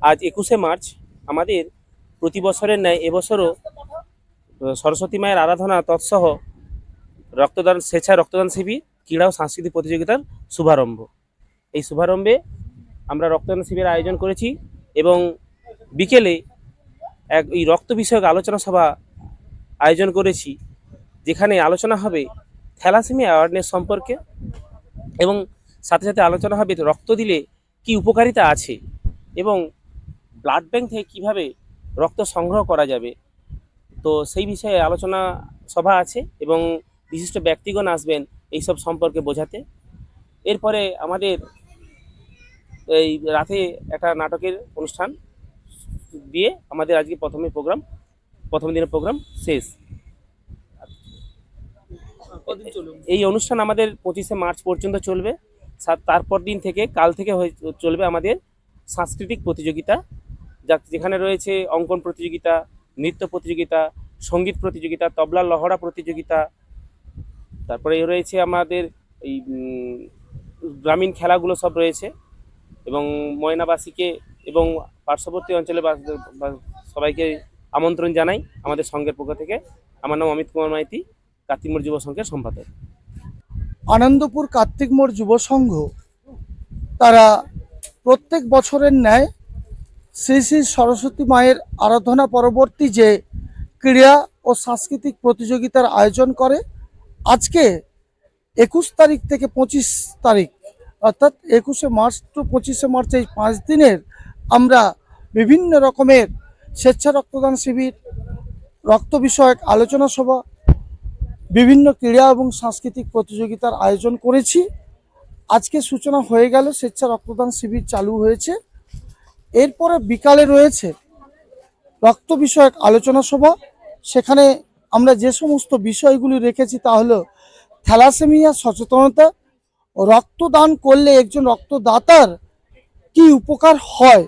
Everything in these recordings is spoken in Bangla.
আজ একুশে মার্চ। আমাদের প্রতি বছরের ন্যায় এবছরও সরস্বতী মায়ের আরাধনা তৎসহ রক্তদান স্বেচ্ছায় রক্তদান শিবির, ক্রীড়া ও সাংস্কৃতিক প্রতিযোগিতার শুভারম্ভ। এই শুভারম্ভে আমরা রক্তদান শিবিরের আয়োজন করেছি এবং বিকেলে এক, এই রক্ত বিষয়ক আলোচনা সভা আয়োজন করেছি, যেখানে আলোচনা হবে থ্যালাসেমিয়া অ্যাওয়ারনেস সম্পর্কে এবং সাথে সাথে আলোচনা হবে রক্ত দিলে কি উপকারিতা আছে এবং ব্লাড ব্যাংক থেকে কীভাবে রক্ত সংগ্রহ করা যাবে? তো সেই বিষয়ে আলোচনা সভা আছে এবং বিশিষ্ট ব্যক্তিগণ আসবেন এইসব সম্পর্কে বোঝাতে। এরপরে আমাদের এই রাতে একটা নাটকের অনুষ্ঠান দিয়ে আমাদের আজকে প্রথমে প্রোগ্রাম, প্রথম দিনের প্রোগ্রাম শেষ। এই অনুষ্ঠান আমাদের পঁচিশে মার্চ পর্যন্ত চলবে। তারপর দিন থেকে, কাল থেকে চলবে আমাদের সাংস্কৃতিক প্রতিযোগিতা। যেখানে রয়েছে অঙ্কন প্রতিযোগিতা, নৃত্য প্রতিযোগিতা, সংগীত প্রতিযোগিতা, তবলা, লহড়া প্রতিযোগিতা, তারপরে রয়েছে আমাদের এই গ্রামীণ খেলাগুলো সব রয়েছে এবং ময়নাবাসীকে এবং পার্শ্ববর্তী অঞ্চলে সবাইকে আমন্ত্রণ জানাই আমাদের সংঘের পক্ষ থেকে। আমার নাম অমিত কুমার মাইতি, কার্তিক মোড় যুব সংঘের সম্পাদক। আনন্দপুর কার্তিক মোড় যুব সংঘ, তারা প্রত্যেক বছরের ন্যায় শ্রী শ্রী সরস্বতী মায়ের আরাধনা পরবর্তী যে ক্রীড়া ও সাংস্কৃতিক প্রতিযোগিতার আয়োজন করে, আজকে একুশ তারিখ থেকে পঁচিশ তারিখ, অর্থাৎ একুশে মার্চ টু পঁচিশে মার্চ এই পাঁচ দিনের আমরা বিভিন্ন রকমের স্বেচ্ছা রক্তদান শিবির, রক্ত বিষয়ক আলোচনা সভা, বিভিন্ন ক্রীড়া এবং সাংস্কৃতিক প্রতিযোগিতার আয়োজন করেছি। আজকে সূচনা হয়ে গেল, স্বেচ্ছা রক্তদান শিবির চালু হয়েছে। এরপরে বিকালে রয়েছে রক্ত বিষয়ক আলোচনা সভা। সেখানে আমরা যে সমস্ত বিষয়গুলি রেখেছি তা হলো থ্যালাসেমিয়া, সচেতনতা রক্তদান করলে একজন রক্তদাতার কি উপকার হয়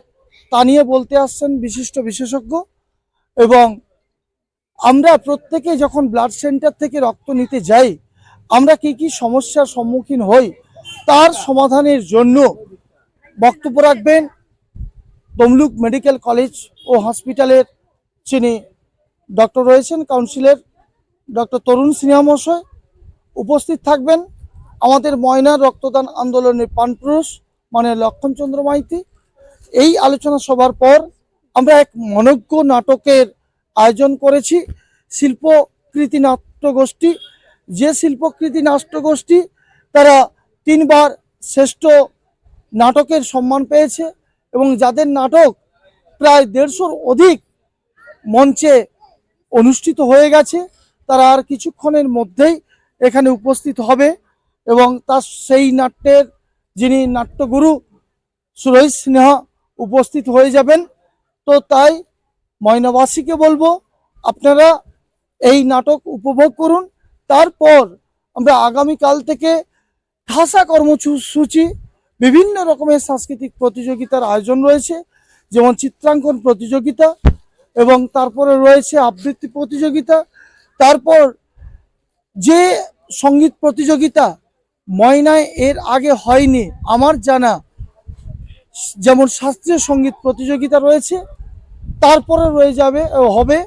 তা নিয়ে বলতে আসছেন বিশিষ্ট বিশেষজ্ঞ এবং আমরা প্রত্যেকে যখন ব্লাড সেন্টার থেকে রক্ত নিতে যাই, আমরা কি কি সমস্যার সম্মুখীন হই তার সমাধানের জন্য বক্তব্য রাখবেন। তমলুক মেডিকেল কলেজ ও হসপিটালের যিনি ডক্টর রয়েছেন, কাউন্সিলের ডক্টর তরুণ সিনহা মহাশয় উপস্থিত থাকবেন। আমাদের ময়না রক্তদান আন্দোলনের প্রাণপুরুষ মানে লক্ষণচন্দ্র মাইতি। এই আলোচনা সভার পর আমরা এক মনজ্ঞ নাটকের আয়োজন করেছি। শিল্পকৃতি নাট্যগোষ্ঠী, যে শিল্পকৃতি নাট্যগোষ্ঠী তারা তিনবার শ্রেষ্ঠ নাটকের সম্মান পেয়েছে। এবং যাদের নাটক প্রায় দেড়শোর অধিক মঞ্চে অনুষ্ঠিত হয়ে গেছে, তারা আর কিছুক্ষণের মধ্যেই এখানে উপস্থিত হবে এবং তার সেই নাট্যের যিনি নাট্যগুরু সুরজ সিনহা উপস্থিত হয়ে যাবেন। তো তাই ময়নাবাসীকে বলব, আপনারা এই নাটক উপভোগ করুন। তারপর আমরা আগামীকাল থেকে ঠাসা কর্মসূচি বিভিন্ন রকমের সাংস্কৃতিক প্রতিযোগিতার আয়োজন রয়েছে, যেমন চিত্রাঙ্কন প্রতিযোগিতা এবং তারপরে রয়েছে আবৃত্তি প্রতিযোগিতা। তারপর যে সংগীত প্রতিযোগিতা ময়নায় এর আগে হয়নি, আমার জানা যেমন শাস্ত্রীয় সংগীত প্রতিযোগিতা রয়েছে, তারপরে রয়ে যাবে হবে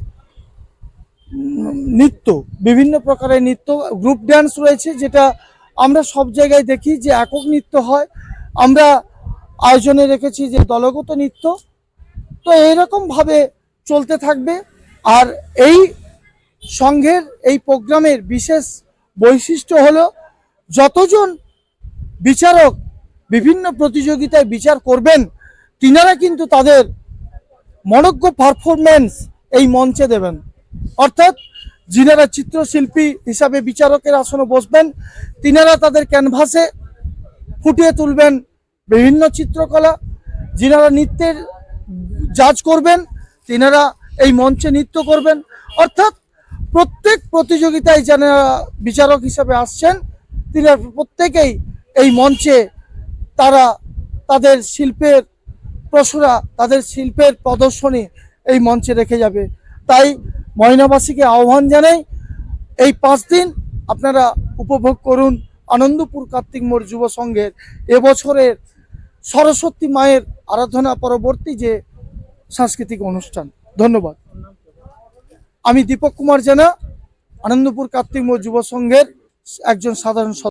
নৃত্য, বিভিন্ন প্রকারের নৃত্য গ্রুপ ড্যান্স রয়েছে, যেটা আমরা সব জায়গায় দেখি যে একক নৃত্য হয়। আমরা আয়োজনে রেখেছি যে দলগত নৃত্য। তো এইরকমভাবে চলতে থাকবে। আর এই সংঘের, এই প্রোগ্রামের বিশেষ বৈশিষ্ট্য হলো যতজন বিচারক বিভিন্ন প্রতিযোগিতায় বিচার করবেন, তিনারা কিন্তু তাদের মনজ্ঞ পারফরমেন্স এই মঞ্চে দেবেন। অর্থাৎ যিনারা চিত্রশিল্পী হিসাবে বিচারকের আসনে বসবেন, তিনারা তাদের ক্যানভাসে ফুটিয়ে তুলবেন বিভিন্ন চিত্রকলা, যিনারা নৃত্যের জাজ করবেন, তিনারা এই মঞ্চে নৃত্য করবেন। অর্থাৎ প্রত্যেক প্রতিযোগিতায় যারা বিচারক হিসাবে আসছেন, তিনারা প্রত্যেকেই এই মঞ্চে তারা তাদের শিল্পের প্রসুরা, তাদের শিল্পের প্রদর্শনী এই মঞ্চে রেখে যাবে। তাই ময়নাবাসীকে আহ্বান জানাই, এই পাঁচ দিন আপনারা উপভোগ করুন। আনন্দপুর কার্তিক মোড় যুব সংঘের এবছরের সরস্বতী মায়ের আরাধনা পরবর্তী যে সাংস্কৃতিক অনুষ্ঠান। ধন্যবাদ। আমি দীপক কুমার জেনা, আনন্দপুর কার্তিক মোড় যুব সংঘের একজন সাধারণ